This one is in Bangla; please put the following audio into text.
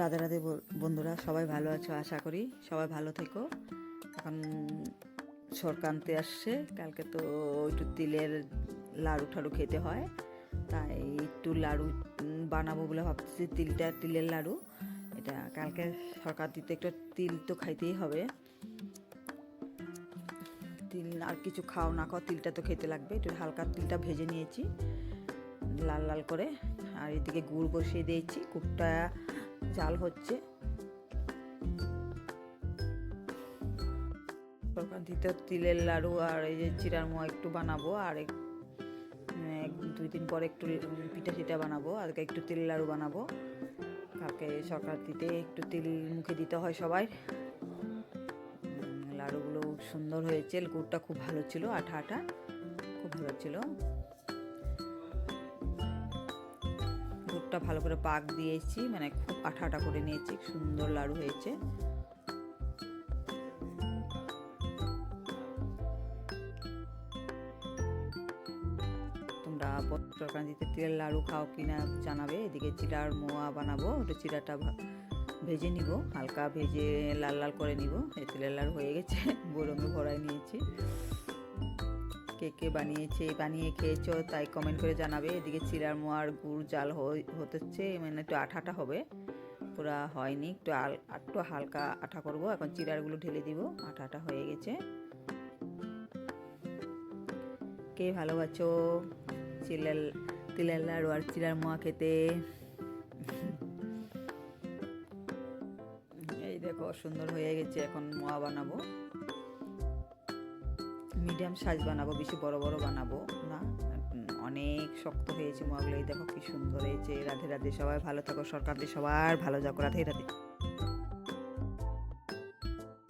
রাধে রাধে বন্ধুরা, সবাই ভালো আছো? আশা করি সবাই ভালো থেকো। এখন সরকান্তে আসছে। কালকে তো একটু তিলের লাড়ু ঠাড়ু খেতে হয়। তাই একটু লাড়ু বানাবো বলে ভাবতেছি, তিলটা, তিলের লাড়ু। এটা কালকে সরকার দিতে একটু তিল তো খাইতেই হবে। তিল আর কিছু খাও না খাও, তিলটা তো খেতে লাগবে। একটু হালকা তিলটা ভেজে নিয়েছি, লাল লাল করে। আর এদিকে গুড় বসিয়ে দিয়েছি। গুড়টা জাল হচ্ছে। সংক্রান্তিতে তিলের লাড়ু আর এই যে চিরার মোয়া একটু বানাবো, আর এক দুই দিন পরে একটু পিঠা চিটা বানাবো আজকে একটু তিল লাড়ু বানাবো। কালকে সংক্রান্তিতে একটু তিল মুখে দিতে হয় সবাই। লাড়ুগুলো সুন্দর হয়েছে, গুড়টা খুব ভালো ছিল, আঠা আঠা, খুব ভালো ছিল। দুধটা ভালো করে পাক দিয়েছি মানে খুব আঠা আঠা করে নিয়েছি, সুন্দর লাড়ু হয়েছে। তোমরা সংক্রান্তিতে তেলের লাড়ু খাও কিনা জানাবে, এদিকে চিড়ার মোয়া বানাবো ওটা চিড়াটা ভেজে নিব, হালকা ভেজে লাল লাল করে নিব, এই তেলের লাড়ু হয়ে গেছে গরমে ভরাই নিয়েছি। কে কে বানিয়েছে, বানিয়ে খেয়েছো, তাই কমেন্ট করে জানাবে। এদিকে চিড়ার মোয়ার গুড় জাল হই- হতেছে মানে একটু আঠা আঠা হবে। পুরা হয়নি, একটু আল, একটু হালকা আঠা করব। এখন চিড়ারগুলো ঢেলে দিব আঠা আঠা হয়ে গেছে। কে ভালোবাসো? চিলের তিলের লাড়ু আর চিড়ার মোয়া খেতে। এই দেখো, সুন্দর হয়ে গেছে, এখন মোয়া বানাবো। মিডিয়াম সাইজ বানাবো, বেশি বড় বড় বানাবো না। অনেক শক্ত হয়েছে মোয়াগুলো দেখো কি সুন্দর হয়েছে। রাধে রাধে সবাই ভালো থাকো, সরকার দিয়ে সবার ভালো যাকো, রাধে রাধে।